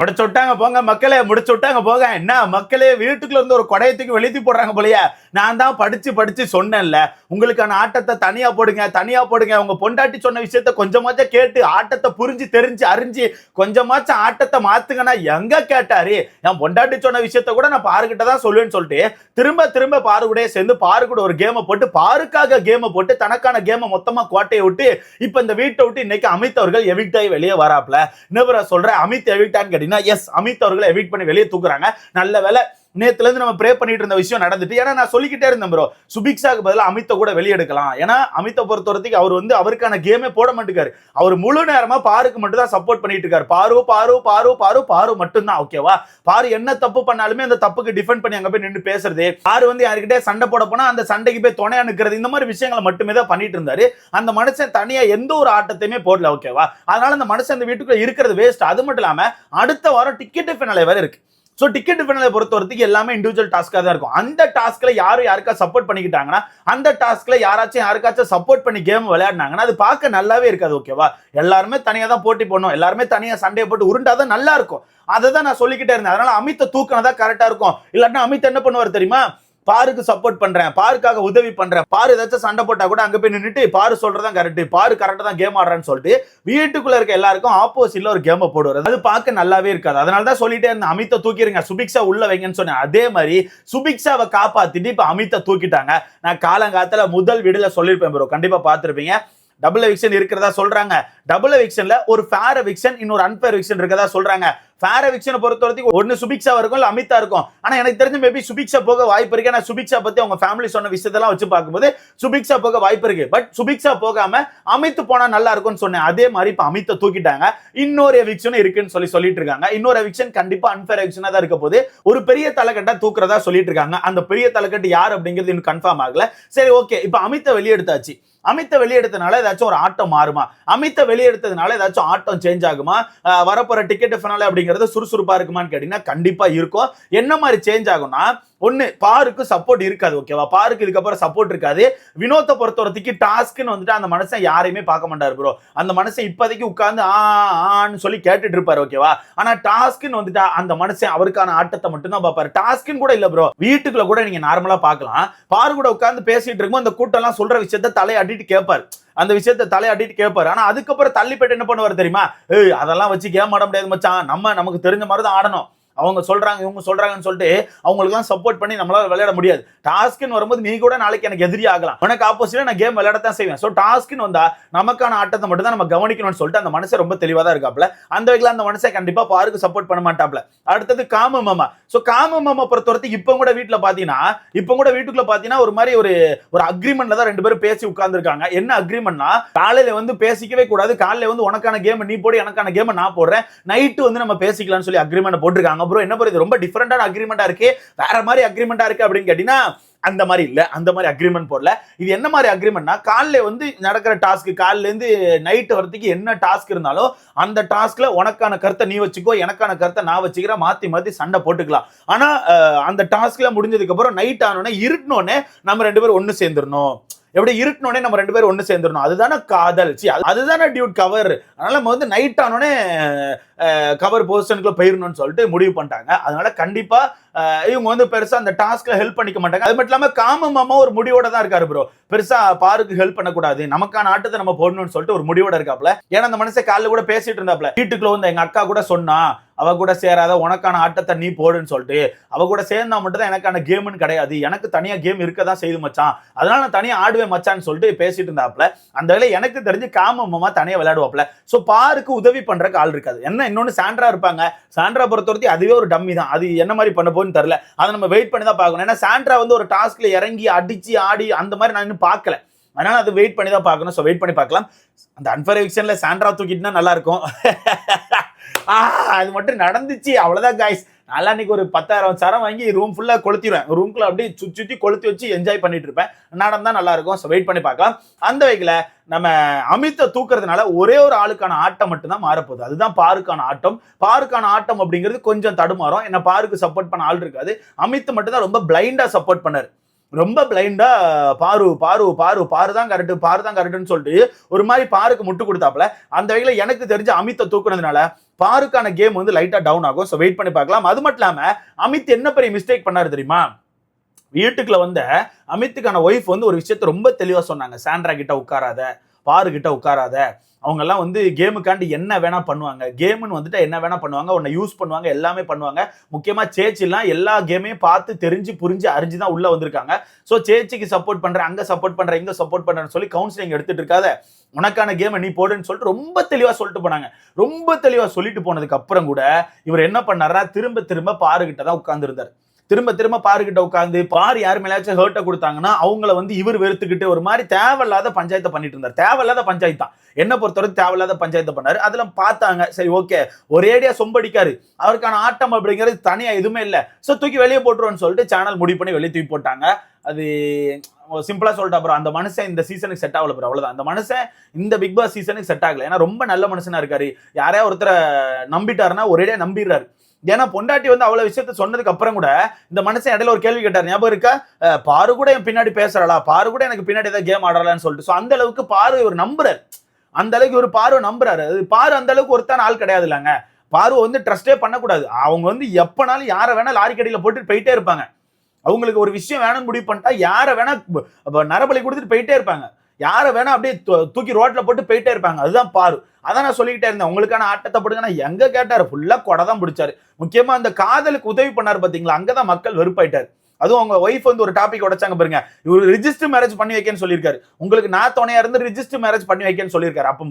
முடிச்சு விட்டாங்க போங்க. மக்களே முடிச்சு விட்டாங்க போங்க. என்ன? மக்களே வீட்டுக்குள்ள இருந்து ஒரு கொடையத்துக்கு வெளியே போடுறாங்க போலயே. நான் தான் படிச்சு படிச்சு சொன்னேன்ல. உங்களுக்கான ஆட்டத்தை தனியா போடுங்க தனியா போடுங்க. உங்க பொண்டாட்டி சொன்ன விஷயத்த கொஞ்சமாச்சும் கேட்டு ஆட்டத்தை புரிஞ்சு தெரிஞ்சு அறிஞ்சு கொஞ்சமாச்சும் ஆட்டத்தை மாத்துங்கன்னா எங்க கேட்டாரு? என் பொண்டாட்டி சொன்ன விஷயத்த கூட நான் பாருகிட்ட தான் சொல்லுவேன்னு சொல்லிட்டு திரும்ப திரும்ப பாரு கூட சேர்ந்து பாரு கூட ஒரு கேமை போட்டு பாருக்காக கேமை போட்டு தனக்கான கேமை மொத்தமா கோட்டையை விட்டு இப்ப இந்த வீட்டை விட்டு இன்னைக்கு அமித் அவர்கள் எவிக்ட் வெளியே வராப்ல. இன்னொரு சொல்ற அமித் எவிக்டான்னு அப்படின்னா எஸ் அமித் அவர்களை எவிட் பண்ணி வெளியே தூக்குறாங்க. நல்ல வேலை நேத்துல இருந்து நம்ம ப்ரே பண்ணிட்டு இருந்த விஷயம் நடந்துட்டு ஏன்னா நான் சொல்லிக்கிட்டே இருந்தேன் ப்ரோ சுபிக்ஷாக்கு பதிலாக அமித்தை கூட வெளியெடுக்கலாம். ஏன்னா அமித்தை பொறுத்த வரைக்கும் அவர் வந்து அவருக்கான கேமே போட மாட்டேங்காரு. அவர் முழு நேரமா பாருக்கு மட்டும் தான் சப்போர்ட் பண்ணிட்டு இருக்காரு. பாரு பாரு பாரு பாரு பாரு மட்டும்தான் ஓகேவா பாரு என்ன தப்பு பண்ணாலுமே அந்த தப்புக்கு டிஃபெண்ட் பண்ணி அங்க போய் நின்று பேசுறது. பாரு வந்து யாருக்கிட்டே சண்டை போட போனா அந்த சண்டைக்கு போய் துணையா அனுக்கிறது இந்த மாதிரி விஷயங்களை மட்டுமே தான் பண்ணிட்டு இருந்தாரு. அந்த மனுஷன் தனியா எந்த ஒரு ஆட்டத்தையுமே போடல ஓகேவா அதனால அந்த மனுஷன் அந்த வீட்டுக்குள்ள இருக்கிறது வேஸ்ட் அது மட்டும் இல்லாம அடுத்த வாரம் டிக்கெட் ஃபினாலே வேற இருக்கு. ஸோ டிக்கெட் ஃபினாலே பொறுத்த வரைக்கும் எல்லாமே இண்டிவிஜுவல் டாஸ்க்காக தான் இருக்கும். அந்த டாஸ்க்கில் யாரும் யாருக்கா சப்போர்ட் பண்ணிக்கிட்டாங்கன்னா அந்த டாஸ்க்கில் யாராச்சும் யாருக்காச்சும் சப்போர்ட் பண்ணி கேம் விளையாடினாங்கன்னா அது பார்க்க நல்லாவே இருக்காது ஓகேவா எல்லாருமே தனியாக தான் போட்டி போடணும். எல்லாருமே தனியாக சண்டையை போட்டு உருண்டாதான் நல்லா இருக்கும். அதை தான் நான் சொல்லிக்கிட்டே இருந்தேன். அதனால அமித்தை தூக்கினதா கரெக்டாக இருக்கும். இல்லாட்டினா அமித் என்ன பண்ணுவார் தெரியுமா? பாருக்கு சப்போர்ட் பண்றேன் பாருக்காக உதவி பண்றேன். பாரு ஏதாச்சும் சண்டை போட்டா கூட அங்க போய் நின்றுட்டு பாரு சொல்றதான் கரெக்ட் பாரு கரெக்டா தான் கேம் ஆடுறான்னு சொல்லிட்டு வீட்டுக்குள்ள இருக்க எல்லாருக்கும் ஆப்போசிட்ல ஒரு கேமை போடுவார். அது பார்க்க நல்லாவே இருக்காது. அதனால தான் சொல்லிட்டே இருந்தேன் அமித்தை தூக்கிடுங்க சுபிக்ஷா உள்ள வைங்கன்னு சொன்னேன். அதே மாதிரி சுபிக்ஷாவை காப்பாத்திட்டு இப்ப அமித்தை தூக்கிட்டாங்க. நான் காலங்காலத்துல முதல் வீடுல சொல்லியிருப்பேன் ப்ரோ கண்டிப்பா பார்த்துருப்பீங்க. டபுள் எவிக்ஷன் இருக்கிறதா சொல்றாங்க. டபுள் எவிக்ஷன்ல ஒரு ஃபேர் எவிக்ஷன் இன்னொரு அன்பேர் எவிக்ஷன் இருக்கிறதா சொல்றாங்க. ஃபேர் பொறுத்த வரைக்கும் ஒன்று சுபிக்ஷா இருக்கும் இல்லை அமிதா இருக்கும். ஆனா எனக்கு தெரிஞ்ச மேபி சுபிக்ஷா போக வாய்ப்பு இருக்கு. ஏன்னா சுபிக்ஷா பத்தி அவங்க ஃபேமிலி சொன்ன விஷயத்தெல்லாம் வச்சு பார்க்கும்போது சுபிக்ஷா போக வாய்ப்பு இருக்கு. பட் சுபிக்ஷா போகாம அமித் போனா நல்லா இருக்கும்னு சொன்னேன். அதே மாதிரி இப்ப அமித்தை தூக்கிட்டாங்க. இன்னொரு எவிக்ஷன் இருக்குன்னு சொல்லி சொல்லிட்டு இருக்காங்க. இன்னொரு எவிக்ஷன் கண்டிப்பா அன்ஃபேர் எவிக்ஷனாக தான் இருக்க போது ஒரு பெரிய தலைக்கட்டை தூக்குறதா சொல்லிட்டு இருக்காங்க. அந்த பெரிய தலைக்கட்டு யார் அப்படிங்கிறது இன்னும் கன்ஃபார்ம் ஆகல. சரி ஓகே இப்ப அமித்தை வெளியெடுத்தாச்சு. அமித்தை வெளியெடுத்தனால ஏதாச்சும் ஒரு ஆட்டம் மாறுமா? அமித்தை வெளியெடுத்ததுனால ஏதாச்சும் ஆட்டம் சேஞ்ச் ஆகுமா? வரப்போற டிக்கெட் ஃபினாலே அப்படிங்கிறது சுறுசுறுப்பா இருக்குமான்னு கேட்டீங்கன்னா கண்டிப்பா இருக்கும். என்ன மாதிரி சேஞ்ச் ஆகும்னா ஒண்ணு பாருக்கு சப்போர்ட் இருக்காது ஓகேவா பாருக்கு இதுக்கப்புறம் சப்போர்ட் இருக்காது. வினோத்தை பொறுத்த வரைக்கும் டாஸ்க்னு வந்துட்டு அந்த மனுஷன் யாரையுமே பார்க்க மாட்டாரு ப்ரோ அந்த மனுஷன் இப்போதைக்கு உட்கார்ந்து ஆ ஆன்னு சொல்லி கேட்டுட்டு இருப்பாரு ஓகேவா ஆனா டாஸ்க்னு வந்துட்டா அந்த மனுஷன் அவருக்கான ஆட்டத்தை மட்டும் தான் பார்ப்பாரு. டாஸ்க்னு கூட இல்ல ப்ரோ வீட்டுக்குள்ள கூட நீங்க நார்மலா பார்க்கலாம். பாரு கூட உட்கார்ந்து பேசிட்டு இருக்கும் அந்த கூட்டம் எல்லாம் சொல்ற விஷயத்த தலையாட்டிட்டு கேட்பாரு அந்த விஷயத்த தலையாட்டிட்டு கேட்பாரு ஆனா அதுக்கப்புறம் தள்ளிப்பேட்டு என்ன பண்ணுவார் தெரியுமா? ஏய் அதெல்லாம் வச்சு கேம் ஆட முடியாது மச்சான். நம்ம நமக்கு தெரிஞ்ச மாதிரி தான் ஆடணும். அவங்க சொல்றாங்க இவங்க சொல்றாங்கன்னு சொல்லிட்டு அவங்களுக்குலாம் சப்போர்ட் பண்ணி நம்மளால விளையாட முடியாது. டாஸ்க்னு வரும்போது நீ கூட நாளைக்கு எனக்கு எதிரி ஆகலாம். உனக்கு ஆப்போசிட்டா நான் கேம் விளையாடத்தான் செய்வேன். ஸோ டாஸ்க்னு வந்தா நமக்கான ஆட்டத்தை மட்டும் தான் நம்ம கவனிக்கணும்னு சொல்லிட்டு அந்த மனசை ரொம்ப தெளிவாக தான் இருக்காப்ல. அந்த வகையில் அந்த மனசை கண்டிப்பா பாருக்கு சப்போர்ட் பண்ண மாட்டாப்ல. அடுத்தது காம மாமா. ஸோ காம மாமா பொறுத்த வரைக்கும் இப்போ கூட வீட்டில் பார்த்தீங்கன்னா இப்போ கூட வீட்டுக்குள்ள பார்த்தீங்கன்னா ஒரு மாதிரி ஒரு ஒரு அக்ரிமெண்ட்ல தான் ரெண்டு பேரும் பேசி உட்கார்ந்துருக்காங்க. என்ன அக்ரிமெண்ட்னா காலையில வந்து பேசிக்கவே கூடாது. காலையில வந்து உனக்கான கேம் நீ போடு எனக்கான கேம் நான் போடுறேன். நைட்டு வந்து நம்ம பேசிக்கலாம்னு சொல்லி அக்ரிமெண்ட் போட்டிருக்காங்க. ப்ரோ என்ன ப்ரோ இது? ரொம்ப டிஃப்ரெண்டான அக்ரிமெண்ட்டாக இருக்குது வேற மாதிரி அக்ரிமெண்ட்டாக இருக்குது அப்படின்னு கேட்டிங்கன்னா அந்த மாதிரி இல்லை. அந்த மாதிரி அக்ரிமெண்ட் போடல. இது என்ன மாதிரி அக்ரிமெண்ட்னா காலையில் வந்து நடக்கிற டாஸ்க் காலிலேருந்து நைட்டு வரத்துக்கு வரதுக்கு என்ன டாஸ்க் இருந்தாலும் அந்த டாஸ்க்கில் உனக்கான கருத்தை நீ வச்சுக்கோ எனக்கான கருத்தை நான் வச்சுக்கிறேன் மாற்றி மாற்றி சண்டை போட்டுக்கலாம். ஆனால் அந்த டாஸ்க்லாம் முடிஞ்சதுக்கப்புறம் நைட் ஆனோடனே இருட்டினோடனே நம்ம ரெண்டு பேரும் ஒன்று சேர்ந்துடணும். எப்படி இருட்டினோடனே நம்ம ரெண்டு பேரும் ஒன்று சேர்ந்துடணும். அதுதானே காதல். சி அதுதானே டியூட் கவர் அதனால நம்ம வந்து நைட் ஆனோடனே கவர் பொசிஷனுக்குள்ள போயிடணும்னு சொல்லிட்டு முடிவு பண்ணிட்டாங்க. அதனால கண்டிப்பா இவங்க வந்து பெருசா அந்த டாஸ்க்ல ஹெல்ப் பண்ணிக்க மாட்டாங்க. அது மட்டும் இல்லாம காம மாமா ஒரு முடிவோட தான் இருக்காரு ப்ரோ பெருசா பாருக்கு ஹெல்ப் பண்ணக்கூடாது. நமக்கான ஆட்டத்தை நம்ம போடணும்னு சொல்லிட்டு ஒரு முடிவோட இருக்காப்ல. ஏன்னா அந்த மனுஷன் காலைல கூட பேசிட்டு இருந்தாப்ல. வீட்டுக்குள்ள வந்து எங்க அக்கா கூட சொன்னா அவ கூட சேராத உனக்கான ஆட்டத்தை நீ போடுன்னு சொல்லிட்டு அவ கூட சேர்ந்தா மட்டும் தான் எனக்கான கேம்னு கிடையாது. எனக்கு தனியாக கேம் இருக்க தான் செய்து மச்சான். அதனால நான் தனியாக ஆடுவேன் மச்சான்னு சொல்லிட்டு பேசிட்டு இருந்தாப்புல. அந்த வேலை எனக்கு தெரிஞ்சு காம மாமா தனியாக விளையாடுவாப்ல ஸோ பாருக்கு உதவி பண்ணுறக்கு ஆள் இருக்காது. என்ன இன்னொன்று சாண்ட்ரா இருப்பாங்க. சாண்ட்ரா பொறுத்த வரைக்கும் அதுவே ஒரு டம்மி தான். அது என்ன மாதிரி பண்ண போகுன்னு தெரில அதை நம்ம வெயிட் பண்ணி தான் பார்க்கணும். ஏன்னா சாண்ட்ரா வந்து ஒரு டாஸ்க்ல இறங்கி அடிச்சு ஆடி அந்த மாதிரி நான் இன்னும் பார்க்கல. அதனால அது வெயிட் பண்ணி தான் பார்க்கணும். ஸோ வெயிட் பண்ணி பார்க்கலாம். அந்த அன்ஃபர் எவிக்ஷன்ல சாண்ட்ரா தூக்கிட்டுனா நல்லா இருக்கும். ஆ அது மட்டும் நடந்துச்சு. அவ்வளோதான் காய்ஸ் நல்லா அன்னைக்கு ஒரு பத்தாயிரம் சரம் வாங்கி ரூம் ஃபுல்லாக கொளுத்திடுவேன் ரூம்குள்ள அப்படியே சுற்றி சுற்றி கொளுத்தி வச்சு என்ஜாய் பண்ணிட்டு இருப்பேன். நடந்தால் நல்லா இருக்கும். ஸோ வெயிட் பண்ணி பார்க்கலாம். அந்த வகையில் நம்ம அமித்தை தூக்குறதுனால ஒரே ஒரு ஆளுக்கான ஆட்டம் மட்டும்தான் மாறப்போகுது. அதுதான் பாருக்கான ஆட்டம். பாருக்கான ஆட்டம் அப்படிங்கிறது கொஞ்சம் தடுமாறும். என்ன பாருக்கு சப்போர்ட் பண்ண ஆள் இருக்காது. அமித் மட்டும் தான் ரொம்ப பிளைண்டாக சப்போர்ட் பண்ணார். ரொம்ப பிளைண்டா பாரு பாரு பாரு பாரு தான் கரெக்டு பாரு தான் கரெக்டுன்னு சொல்லிட்டு ஒரு மாதிரி பாருக்கு முட்டு கொடுத்தாப்புல. அந்த வகையில் எனக்கு தெரிஞ்ச அமித்தை தூக்குனதுனால பாருக்கான கேம் வந்து லைட்டா டவுன் ஆகும். ஸோ வெயிட் பண்ணி பார்க்கலாம். அது மட்டும் இல்லாம அமித் என்ன பெரிய மிஸ்டேக் பண்ணாரு தெரியுமா? வீட்டுக்குள்ள வந்த அமித்துக்கான ஒய்ஃப் வந்து ஒரு விஷயத்த ரொம்ப தெளிவா சொன்னாங்க. சாண்ட்ரா கிட்ட உட்காராத பாரு கிட்ட உட்காராத. அவங்க எல்லாம் வந்து கேமுக்காண்டி என்ன வேணா பண்ணுவாங்க. கேம்னு வந்துட்டு என்ன வேணா பண்ணுவாங்க. உன்னை யூஸ் பண்ணுவாங்க. எல்லாமே பண்ணுவாங்க. முக்கியமா சேச்சிலாம் எல்லா கேமையும் பார்த்து தெரிஞ்சு புரிஞ்சு அறிஞ்சு தான் உள்ள வந்திருக்காங்க. ஸோ சேச்சிக்கு சப்போர்ட் பண்றேன் அங்க சப்போர்ட் பண்றேன் இங்க சப்போர்ட் பண்றேன்னு சொல்லி கவுன்சிலிங் எடுத்துட்டு இருக்காத. உனக்கான கேமை நீ போடுன்னு சொல்லிட்டு ரொம்ப தெளிவா சொல்லிட்டு போனாங்க. ரொம்ப தெளிவா சொல்லிட்டு போனதுக்கு அப்புறம் கூட இவர் என்ன பண்ணாரா? திரும்ப திரும்ப பாருகிட்ட தான் உட்கார்ந்துருந்தார். திரும்ப திரும்ப பாருக்கிட்ட உட்காந்து பாரு யார் மேலாச்சும் ஹர்ட்டை கொடுத்தாங்கன்னா அவங்கள வந்து இவர் வெறுத்துக்கிட்டு ஒரு மாதிரி தேவையில்லாத பஞ்சாயத்தை பண்ணிட்டு இருந்தார். தேவையில்லாத பஞ்சாயத்து தான். என்ன பொறுத்தவரை தேவையில்லாத பஞ்சாயத்தை பண்ணார். அதில் பார்த்தாங்க. சரி ஓகே ஒரேடியாக சொம்படிக்காரு. அவருக்கான ஆட்டம் அப்படிங்கிறது தனியாக எதுவுமே இல்லை. ஸோ தூக்கி வெளியே போட்டுருவோன்னு சொல்லிட்டு சேனல் முடிவு பண்ணி வெளியே தூக்கி போட்டாங்க. அது சிம்பிளாக சொல்லிட்டு அப்புறம் அந்த மனுஷன் இந்த சீசனுக்கு செட் ஆகல bro. அவ்வளோதான் அந்த மனுஷன் இந்த பிக் பாஸ் சீசனுக்கு செட் ஆகலை. ஏன்னா ரொம்ப நல்ல மனுஷனாக இருக்காரு. யாரையா ஒருத்தரை நம்பிட்டாருன்னா ஒரேடியாக நம்பிடுறாரு. ஏன்னா பொண்டாட்டி வந்து அவ்வளவு விஷயத்த சொன்னதுக்கு அப்புறம் கூட இந்த மனுஷன் இடையில ஒரு கேள்வி கேட்டார். ஞாபகம் இருக்கா? பாரு கூட என் பின்னாடி பேசுறாளா? பாரு கூட எனக்கு பின்னாடி ஏதாவது கேம் ஆடுறாளான்னு சொல்லிட்டு. ஸோ அந்த அளவுக்கு பாரு இவர் நம்புறாரு. அந்த அளவுக்கு ஒரு பார்வை நம்புறாரு. அது பாரு அந்த அளவுக்கு ஒருத்தான ஆள் கிடையாது இல்லைங்க. பார்வை வந்து ட்ரஸ்டே பண்ணக்கூடாது. அவங்க வந்து எப்பனாலும் யாரை வேணா லாரி கடையில போட்டு போயிட்டே இருப்பாங்க. அவங்களுக்கு ஒரு விஷயம் வேணும்னு முடிவு பண்ணிட்டா யாரை வேணா நரபலி கொடுத்துட்டு போயிட்டே இருப்பாங்க. யாரை வேணா அப்படியே தூக்கி ரோட்ல போட்டு போயிட்டே இருப்பாங்க. அதுதான் பாரு. அதான் நான் சொல்லிக்கிட்டே இருந்தேன். உங்களுக்கான ஆட்டத்தை போடுங்க. நான் எங்க கேட்டாரு? ஃபுல்லா கொடை தான் பிடிச்சாரு. முக்கியமா அந்த காதலுக்கு உதவி பண்ணாரு பாத்தீங்களா? அங்கதான் மக்கள் வெறுப்பாயிட்டாரு. அதுவும் அவங்க ஒய்ஃப் வந்து ஒரு டாபிக் உடைச்சாங்க பாருங்க. இவர் ரிஜிஸ்டர் மேரேஜ் பண்ணி வைக்கன்னு சொல்லியிருக்காரு. உங்களுக்கு நான் துணையா இருந்து ரிஜிஸ்டர் மேரேஜ் பண்ணி வைக்கன்னு சொல்லியிருக்காரு. அப்போ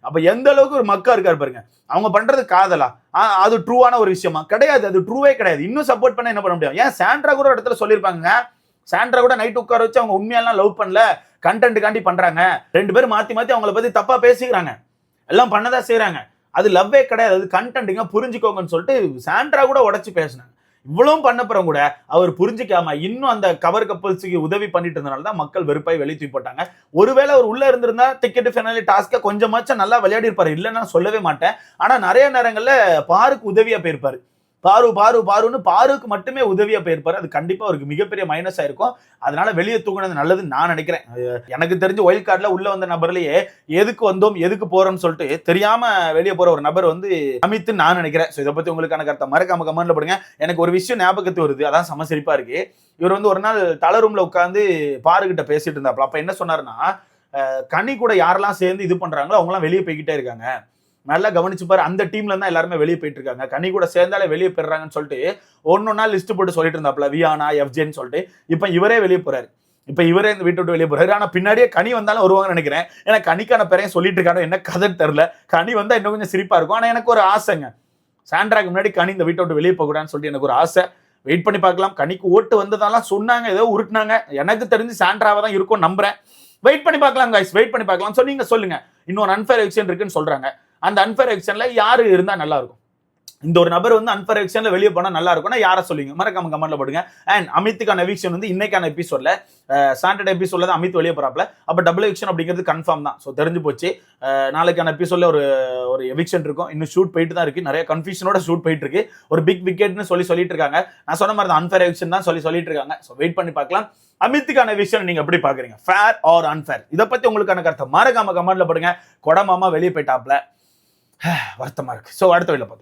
அப்போ எந்த அளவுக்கு ஒரு மக்கா இருக்காரு பாருங்க. அவங்க பண்றது காதலா? ஆ, அது ட்ரூவான ஒரு விஷயமா? கிடையாது. அது ட்ரூவே கிடையாது. இன்னும் சப்போர்ட் பண்ண என்ன பண்ண முடியும்? ஏன் சாண்ட்ரா கூட இடத்துல சொல்லியிருப்பாங்க சாண்ட்ரா கூட நைட் உட்கார வச்சு அவங்க உண்மையெல்லாம் லவ் பண்ணல. கண்டென்ட் காண்டி பண்றாங்க. ரெண்டு பேரும் மாத்தி மாத்தி அவங்கள பத்தி தப்பா பேசிக்கிறாங்க. எல்லாம் பண்ணதா செய்கிறாங்க அது லவ்வே கிடையாது. அது கண்டென்ட்டுங்க புரிஞ்சுக்கோங்கன்னு சொல்லிட்டு சாண்ட்ரா கூட உடச்சி பேசினாங்க. இவ்வளவும் பண்ணப்புறம் கூட அவர் புரிஞ்சுக்காம இன்னும் அந்த கவர் கப்பல்ஸுக்கு உதவி பண்ணிட்டு இருந்தனால தான் மக்கள் வெறுப்பாய் வெளியே தூக்கி போட்டாங்க. ஒருவேளை அவர் உள்ள இருந்திருந்தா டிக்கெட் ஃபைனலி டாஸ்க்கை கொஞ்சமாச்சும் நல்லா விளையாடி இருப்பாரு இல்லைன்னா சொல்லவே மாட்டேன். ஆனா நிறைய நேரங்கள்ல பாருக்கு உதவியா போயிருப்பாரு. பாரு பாரு பாருன்னு பாருக்கு மட்டுமே உதவியா போயிருப்பாரு. அது கண்டிப்பா அவருக்கு மிகப்பெரிய மைனஸ் ஆயிருக்கும் அதனால வெளியே தூங்கினது நல்லதுன்னு நான் நினைக்கிறேன். எனக்கு தெரிஞ்சு ஒயில் கார்டில் உள்ள வந்த நபர்லயே எதுக்கு வந்தோம் எதுக்கு போறோம்னு சொல்லிட்டு தெரியாம வெளியே போற ஒரு நபர் வந்து அமித்து நான் நினைக்கிறேன். ஸோ இதை பத்தி உங்களுக்கான கருத்தை மறக்காம கமெண்ட்ல போடுங்க. எனக்கு ஒரு விஷயம் ஞாபகத்து வருது. அதான் சமசரிப்பா இருக்கு. இவர் வந்து ஒரு நாள் தலை ரூம்ல உட்காந்து பாருகிட்ட பேசிட்டு இருந்தாப்ல. அப்ப என்ன சொன்னாருன்னா கனி கூட யாரெல்லாம் சேர்ந்து இது பண்றாங்களோ அவங்களாம் வெளியே போய்கிட்டே இருக்காங்க. நல்லா கவனிச்சு பாரு அந்த டீம்ல இருந்தா எல்லாருமே வெளியே போயிட்டு இருக்காங்க. கனி கூட சேர்ந்தாலே வெளியே போயிடுறாங்கன்னு சொல்லிட்டு ஒன்னொன்னா லிஸ்ட் போட்டு சொல்லிட்டு இருந்தாப்ல வியானா எஃப்ஜேன்னு சொல்லிட்டு இப்போ இவரே வெளியே போறாரு. இப்ப இவரே இந்த வீட்டை விட்டு வெளியே போறாரு. ஆனா பின்னாடியே கனி வந்தாலும் வருவாங்கன்னு நினைக்கிறேன். ஏன்னா கனிக்கான பேரையும் சொல்லிட்டு இருக்காரு என்ன கதை தெரியல. கனி வந்தா இன்னும் கொஞ்சம் சிரிப்பா இருக்கும். ஆனா எனக்கு ஒரு ஆசைங்க. சாண்ட்ராக்கு முன்னாடி கனி இந்த வீட்டை விட்டு வெளியே போகக்கூடாதுன்னு சொல்லிட்டு எனக்கு ஒரு ஆசை. வெயிட் பண்ணி பார்க்கலாம். கனிக்கு ஓட்டு வந்ததெல்லாம் சொன்னாங்க ஏதோ உருட்டுனாங்க. எனக்கு தெரிஞ்சு சாண்ட்ராவை தான் இருக்கும் நம்புறேன். வெயிட் பண்ணி பார்க்கலாம் guys. வெயிட் பண்ணி பார்க்கலாம். ஸோ நீங்க சொல்லுங்க. இன்னொரு அன்ஃபேர் எலெக்ஷன் இருக்குன்னு சொல்றாங்க. அந்த அன்ஃபேர் எக்ஷனில் யார் இருந்தால் நல்லாயிருக்கும் இந்த ஒரு நபர் வந்து அன்ஃபேர் எக்ஷனில் வெளியே போனால் நல்லா இருக்கும்னா யாரை சொல்லுங்க மறக்காம கமெண்ட்ல போடுங்க. அண்ட் அமித்துக்கான எவிக்ஷன் வந்து இன்னைக்கான எபிசோட்ல சாட்டர்டே எபிசோட்ல தான் அமித் வெளியே போறாப்ல. அப்ப டபுள் எவிக்ஷன் அப்படிங்கிறது கன்ஃபார்ம் தான். ஸோ தெரிஞ்சு போச்சு. நாளைக்கான எபிசோட்ல ஒரு ஒரு எவிக்ஷன் இருக்கும். இன்னும் ஷூட் போயிட்டு தான் இருக்கு. நிறைய கன்ஃபியூஷனோட ஷூட் போயிட்டு இருக்கு. ஒரு பிக் விக்கெட்னு சொல்லி சொல்லிட்டு இருக்காங்க. நான் சொன்ன மாதிரி தான் அன்ஃபேர் எவிக்ஷன் தான் சொல்லி சொல்லிட்டு இருக்காங்க. ஸோ வெயிட் பண்ணி பார்க்கலாம். அமித்துக்கான விஷயம் நீங்க எப்படி பாக்குறீங்க ஃபேர் ஆர் அன்ஃபேர் இதை பத்தி உங்களுக்கான கருத்தை மறக்காம கமெண்ட்ல போடுங்க. கொடமாமா வெளியே போயிட்டாப்ல. வருத்தமாக இருக்குது ஸோ அடுத்த வீட்டில் பார்க்கலாம்